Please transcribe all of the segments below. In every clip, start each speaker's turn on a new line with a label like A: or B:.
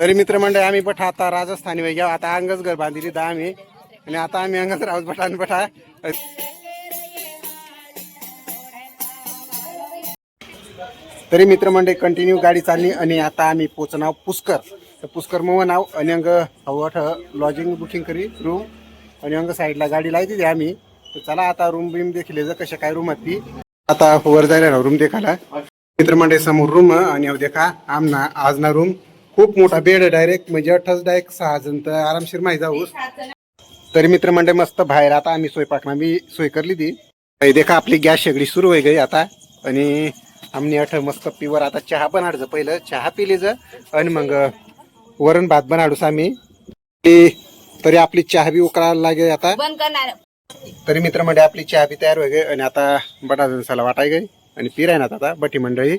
A: तरी मित्र मंडळी आम्ही बठा आता राजस्थानी वै आता अंगच घर बांधली दहा आम्ही. आणि आता आम्ही अंगच राहत बठा आणि बठा तरी मित्रमंडळी कंटिन्यू गाडी चालली आणि आता आम्ही पोचणार पुष्कर. तर पुष्कर मग नाव आणि अंग हवठ लॉजिंग बुकिंग करी रूम आणि अंग साईडला गाडी लावते आम्ही. तर चला आता रूम बिम देखील कशा काय रूम ती. आता वर जायला ना रूम देखाला मित्रमंडळी समोर रूम आणि अहो देखा आमना आज ना रूम खूप मोठा बेड डायरेक्ट म्हणजे अठ्ठाच डायरेक्ट सहा जण तर आरामशीर माही जाऊस तरी मित्रमंडळ मस्त बाहेर. आता आम्ही स्वयंपाकना बी सोय करली ती. देखा आपली गॅस शेगडी सुरू होई गई आता. आणि आमनी अठ मस्त पिवर आता चहा बनाडचं पहिलं. चहा पिलीच आणि मग वरण भात बनाडूस आम्ही. तरी आपली चहा बी उकळायला लागे आता. तरी मित्र मंडळी आपली चहा बी तयार होई गई आणि आता बटा दिवसाला वाटाय गई आणि फिराय ना आता बटी मंडळी.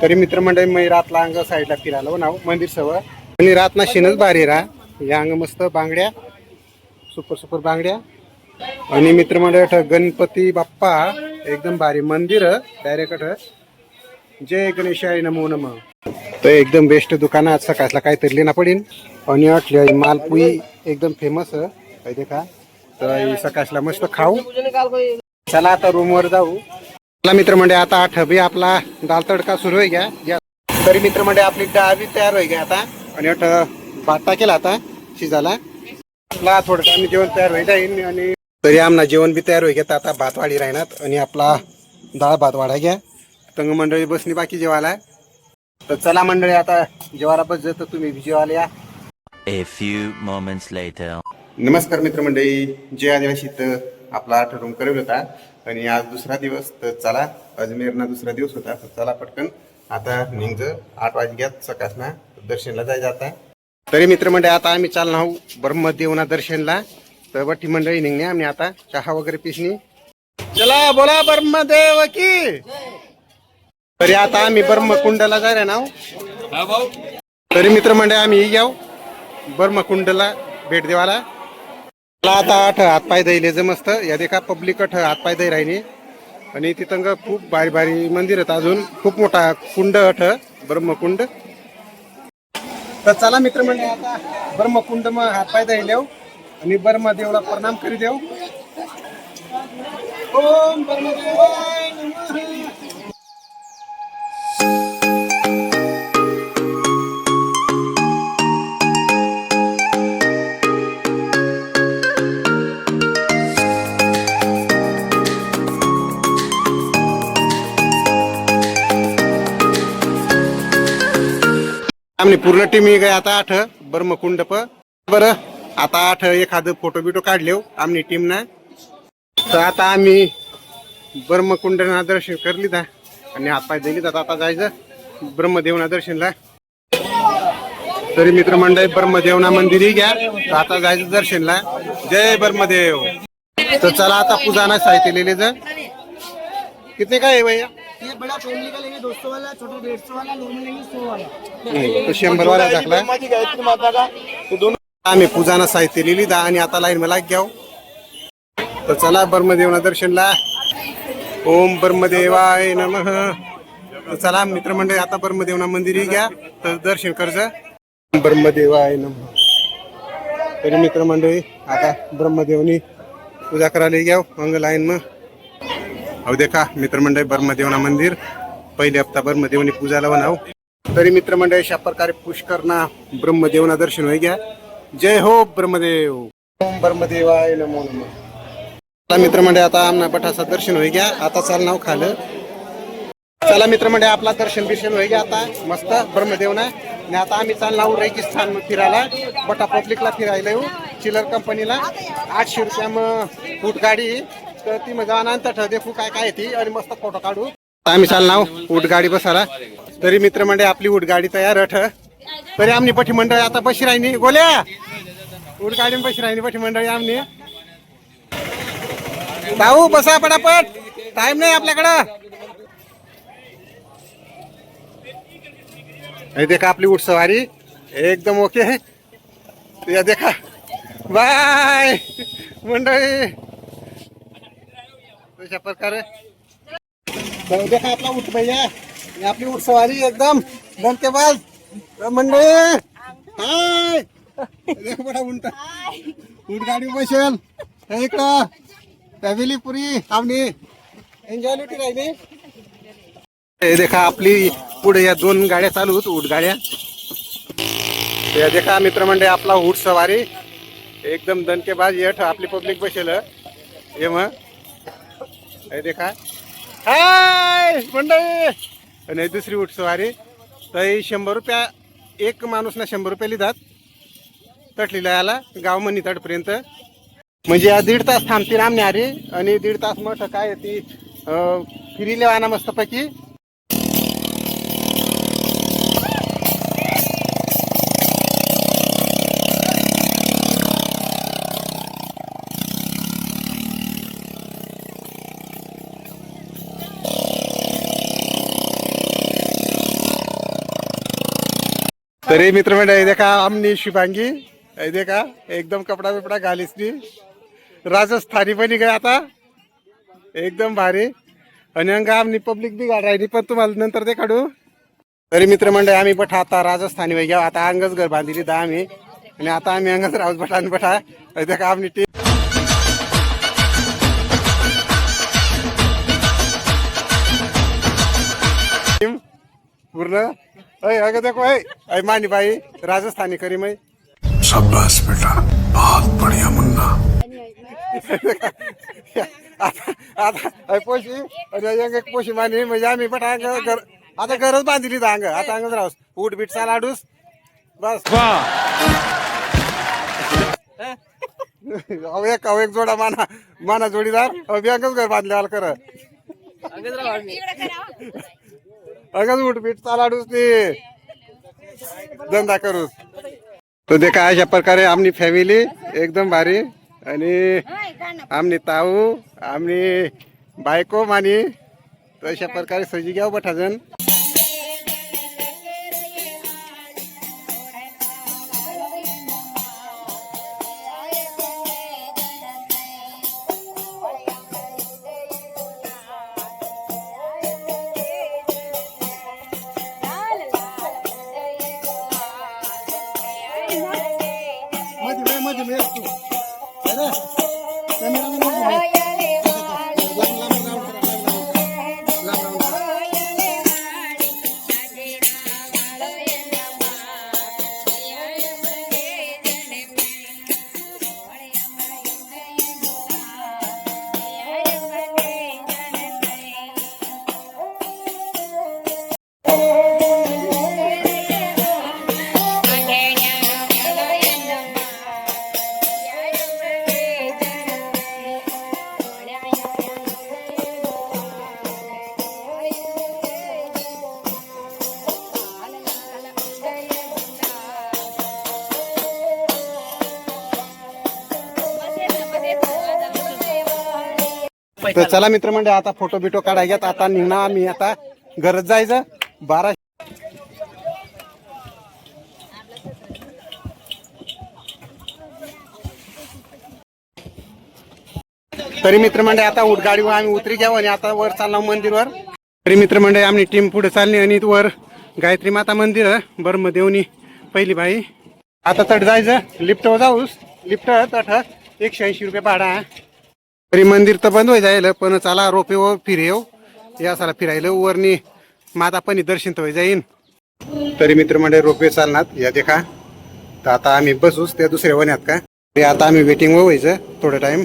A: तरी मित्र मंडळी मी रातला अंग साईडला फिरायला हो नाव मंदिर सवय. आणि रात ना शिनच भारी रा. या अंग मस्त बांगड्या सुपर सुपर बांगड्या. आणि मित्रमंडळ गणपती बाप्पा एकदम भारी मंदिर डायरेक्ट जय गणेशाय नमो नम. तर एकदम बेस्ट दुकान आज सकाळला काहीतरी लेना पडीन. आणि अठली मालपुई एकदम फेमस आहे का? तर सकाळला मस्त खाऊ. चला आता रूमवर जाऊ. चला मित्रमंडळ आता आठ बी आपला दाल तडका सुरू आहे घ्या. या. तरी मित्रमंडळ आपली डाळ बी तयार होई घ्या आता. आणि अठ भात टाकेला आता शिजाला आपला थोडं आम्ही जेवण तयार होई जाईन आणि तरी आमना जेवण बी तयार होई घेत आता भात वाढी राहणार. आणि आपला डाळ भात वाढा घ्या. तंग मंडळी बसणी बाकी जेवायला. तर चला मंडळी आता जेवायला बस जातं तुम्ही जेवायला या.
B: A few moments later.
A: नमस्कार मित्रमंडळी जय आदिवासीत आपला आठ रूम करत होता. आणि आज दुसरा दिवस तर चला अजमेरना दुसरा दिवस होता तर चला पटकन. आता निघज आठ वाजग्यात सकाळना दर्शनला जायचं आता. तरी मित्रमंडळी आता आम्ही चालणार आहोत ब्रह्मदेवना दर्शनला. तर बठी मंडळी निघणे आम्ही आता चहा वगैरे पिसणी. चला बोला ब्रह्मदेव की. तरी आता आम्ही ब्रह्मकुंडला जायला ना तरी मित्रमंडळी आम्ही याव ब्रह्मकुंडला भेट देवाला. मला आता आठ हातपाय द्यायले मस्त. या देखा पब्लिक अठ हातपाय द्याय राहिली. आणि तिथं खूप भारी भारी मंदिर आहेत अजून. खूप मोठा कुंड अठ ब्रह्मकुंड. तर चला मित्र म्हणजे आता ब्रह्मकुंड मग हातपाय द्यायले आणि ब्रह्मदेवला प्रणाम करी देऊ ओम ब्रह्मदेवाय. आम्ही पूर्ण टीम गए आता आठ ब्रह्मकुंड प. बरं आता आठ एखादं फोटो बिटो काढले आमनी टीम ना. तर आता आम्ही ब्रह्मकुंडना दर्शन करली दा. आणि हातपाय दिली जात आता जायचं ब्रह्मदेवना दर्शनला. तरी मित्रमंडळी ब्रह्मदेवना मंदिरही घ्या तर आता जायचं दर्शनला. जय ब्रह्मदेव. तर चला आता पूजाना साहित्य लिहिले जा किती काय आहे भैया?
C: ये बड़ा फैमिली का लेंगे दोस्तों वाला छोटा डेढ़ सौ वाला नॉर्मल लेंगे सौ वाला।
A: तो शंभर वाला टाकला
C: गायत्री माता का तो दोनों
A: आम्ही पूजाना साहित्य लिहिली दा आणि आता लाईन मला घ्याव. तर चला ब्रह्मदेवना दर्शनला. ओम ब्रह्मदेवाय नमः. तर चला मित्रमंडळी आता ब्रह्मदेवना मंदिरही घ्या तर दर्शन कर्ज. ब्रह्मदेवाय नमः. तरी मित्रमंडळी आता ब्रह्मदेवनी पूजा करायला घ्याव मंग लाईन मग. अहो देखा मित्रमंडळी ब्रह्मदेवना मंदिर. पहिले हप्ता ब्रह्मदेवनी पूजाला बनाव तरी मित्रमंडळी अशा प्रकारे पुष्करना ब्रह्मदेवना दर्शन होई घ्या. जय हो ब्रह्मदेव ओम ब्रह्मदेवाय नमो नमः. चला मित्रमंडळी आता आमना पठाचा दर्शन होई घ्या. आता चाल नाव खालं. चला मित्रमंडळी आपला दर्शन बिर्शन होई घ्या आता. मस्त ब्रह्मदेवना आणि आता आम्ही चालणार रेगिस्तान फिरायला. बटा पब्लिकला फिरायला येऊ. चिलर कंपनीला आठशे रुपया मग फूट गाडी. तर ती मग ठरते देखू काय काय ती आणि मस्त फोटो काढू. आम्ही चालणार उठ गाडी बसायला. तरी मित्रमंडळी आपली उठ गाडी तयार अठ तरी आमनी पठी मंडळी आता बशी राहिनी गोल्या! उठ गाडी बशी राहिनी पठी मंडळी आमनी. भाऊ बसा पटापट. टाइम नाही आपल्याकडं. हे देखा आपली उठ सवारी. एकदम ओके या देखा. बाय! मंडळी. तशा प्रकारे. आपला उठ भैया. आणि आपली उठ सवारी एकदम. धनतेबाज मंडळी. हाय. देख बडा उंट. उंट गाडी बसेल. इकडं. फॅमिली पुरी आमनी एन्जॉय लुटी राहिली. हे देखा आपली पुढे या दोन गाड्या चालू होत ऊट गाड्या. या देखा मित्रमंडळी आपला ऊट सवारी. एकदम दणकेबाज येठ आपली पब्लिक बसेल. हे मग. देखा हाय मंडळी! आणि दुसरी उठ सवारी. तर ही शंभर रुपया एक माणूस ना शंभर रुपये लिहितात. तटलीला याला गाव मनी तटपर्यंत म्हणजे या दीड तास थांबतील आमण्यारी आणि दीड तास मोठं काय ती फिरिले वाना मस्तपैकी. तरी मित्रमंडळी देखा आमनी शुभांगी देखा एकदम कपडा बिपडा घालीस नी राजस्थानी पण काय आता एकदम भारी. आणि अंगा आमनी पब्लिक बी गाड राहिली पण तुम्हाला नंतर ते काढू तरी मित्रमंडळी आम्ही बठा आता राजस्थानी वै घ्या आता अंगच घर बांधली दहा आम्ही. आणि आता आम्ही अंगच राहू बठा आणि बठा देखा आमनी टीम पूर्ण अय अगं देखो मानी बाई राजस्थानी करी मै
D: शाबाश बेटा बहुत बढ़िया मुन्ना.
A: आता आता पोशी आणि एक पोशी मानी म्हणजे आम्ही पण अंग घर आता गरज बांधली तर अंग आता अंगच राहूस. उठ बीट चाल आडूस. बस. अहो एक अहो एक जोडा माना माना जोडीदार. अहो बी अंगच घर बांधले कर अगच उठ चालाडूच चाल आडूस ते धंदा करूस. तो देखा अशा प्रकारे आमनी फॅमिली एकदम भारी आणि आमनी ताऊ आमनी बायको मानी तर अशा प्रकारे सजी घ्याव बठाजन मध्ये मध्ये मध्ये तू अरे कॅमेरामॅन तर चला मित्र म्हणजे आता फोटो बिटो काढायच्यात आता निघणार आम्ही. आता घरात जायचं. बारा तरी मित्रमंडळी आता उठ गाडीवर आम्ही उतरी घ्यावं आणि आता वर चाललो मंदिरवर. तरी मित्रमंडळी आम्ही टीम पुढे चालली आणि वर गायत्री माता मंदिर बरं देवनी पहिली बाई. आता तट जायचं. लिफ्टवर जाऊस. लिफ्ट तट एकशे ऐंशी रुपये भाडा. आहे. तरी मंदिर तर बंद होई जाईल पण चला रोपे व फिरेव. या साला फिरायला वरनी माता पण दर्शन तर जाईन. तरी मित्रमंडळी रोपे चालणार. या देखा. तर आता आम्ही बसूच त्या दुसऱ्या वण्यात का? तरी आता आम्ही वेटिंग व्हायचं थोडं टाइम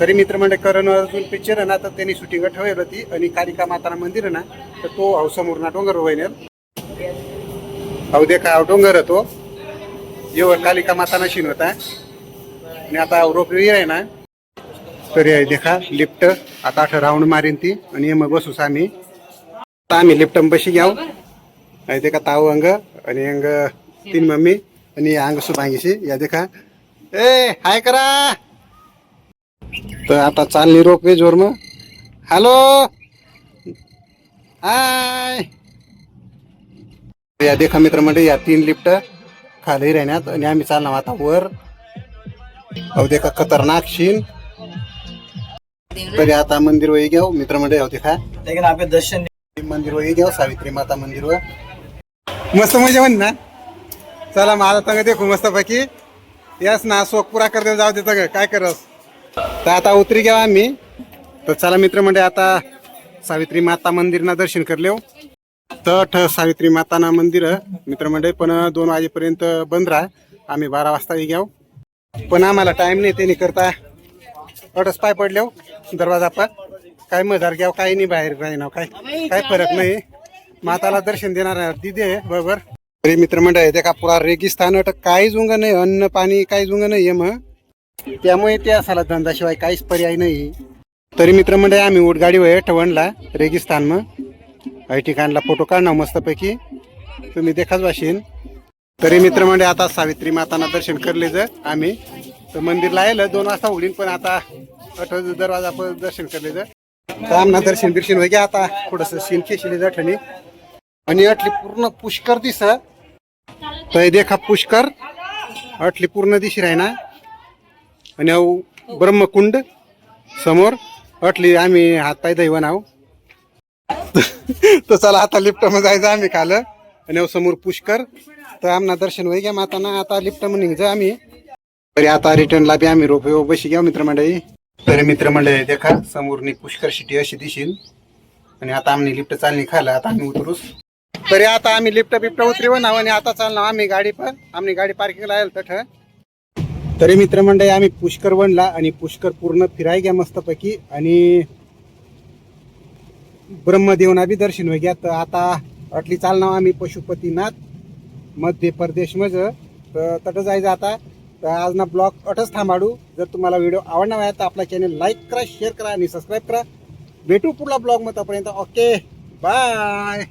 A: तरी मित्रमंडळ करण अर्जुन पिक्चर आहे ना तर त्यांनी शूटिंग ठेवायला होती आणि कालिका माताना मंदिर आहे ना तर तो अहो समोर ना डोंगर वहिनेल अहो देखा का डोंगर तो. येवर कालिका माताना शिन होता. आणि आता रोपवे आहे ना तरी देखा लिफ्ट. आता आठ राऊंड मारीन ती. आणि मग बसूस आम्ही आता आम्ही लिफ्ट बशी घ्याव. आणि देखा ताऊ अंग. आणि अंग तीन मम्मी. आणि अंग सुभांगीशी. या देखा. ए हाय करा. तर आता चालली रोपवे जोर मग हॅलो. हाय. या देखा मित्र म्हणजे या तीन लिफ्ट खाली राहण्यात. आणि आम्ही चालणार आता वर. अहो देखा खतरनाक शीन. तरी आता मंदिर वही घ्याव मित्र म्हणजे अहो देखा
C: लेकिन आप दर्शन
A: मंदिर वही घ्याव सावित्री माता मंदिर वर मस्त मजा म्हण ना. चला मला सांग देखू मस्त पैकी यस ना शोक पुरा करते जाऊ देतं ग काय करस? तर आता उतरी घ्या आम्ही. तर चला मित्र म्हणजे आता सावित्री माता मंदिरना दर्शन करले तठ सावित्री माताना मंदिर मित्र म्हणजे पण दोन वाजेपर्यंत बंद राहा. आम्ही बारा वाजता घ्याव पण आम्हाला टाइम नाही ते करता. अटच पाय पडले दरवाजा पर काय मजार घ्याव काही नाही बाहेर राही काय काय फरक नाही. माताला दर्शन देणार दिदे आहे, बरोबर. अरे मित्रमंडळ ते का पुरा रेगिस्तान अट काहीच उंग नाही अन्न पाणी काहीच उंग नाही मग. त्यामुळे ते असाला धंदाशिवाय काहीच पर्याय नाही. तरी मित्रमंडळ आम्ही उठगाडी वय ठवणला रेगिस्तान मग. काही ठिकाणला फोटो काढणार मस्तपैकी. तुम्ही देखाच वाशीन. तरी मित्रमंडळ आता सावित्री माताना दर्शन करले जर आम्ही. तर मंदिरला यायला दोन वाजता उघडीन पण आता अठ दरवाजा पण दर्शन केले जर तर आमना दर्शन बिर्शन वगैरे आता थोडस सीन खेचले जठणी आणि अटली पूर्ण पुष्कर दिस तर देखा पुष्कर अटली पूर्ण दिशी राही ना. आणि अहो ब्रह्मकुंड समोर अटली आम्ही हातपाय दैवन आहो. तर चला आता लिफ्टमध्ये जायचं आम्ही खाल. आणि अहो समोर पुष्कर. तर आमना दर्शन वगैरे घ्या माताना. आता लिफ्टमध्ये निघायचं आम्ही. तरी आता रिटर्नला बी आम्ही रोपे बशी घ्या मित्रमंडळी. तरी मित्रमंडळी देखा समोरनी पुष्कर सिटी अशी दिशील. आणि आता आम्ही लिफ्ट चालणी खायला आता आम्ही उतरूच तरी आता आम्ही लिफ्ट बिफ्ट उतरव ना आणि आता चालणार आम्ही गाडी पण. आम्ही गाडी पार्किंगला आलो तठ. तरी मित्रमंडळी आम्ही पुष्कर बनला आणि पुष्कर पूर्ण फिराय घ्या मस्तपैकी. आणि ब्रह्मदेवना बी दर्शन होई घ्या. तर आता अटली चालणार आम्ही पशुपतीनाथ मध्य प्रदेश मज. तर तटं जायचं आता. तर आज ना ब्लॉग अटच थांबाडू. जर तुम्हाला व्हिडिओ आवडणार आहे तर आपला चॅनल लाईक करा शेअर करा आणि सबस्क्राईब करा. भेटू पुढला ब्लॉग मग तोपर्यंत ओके बाय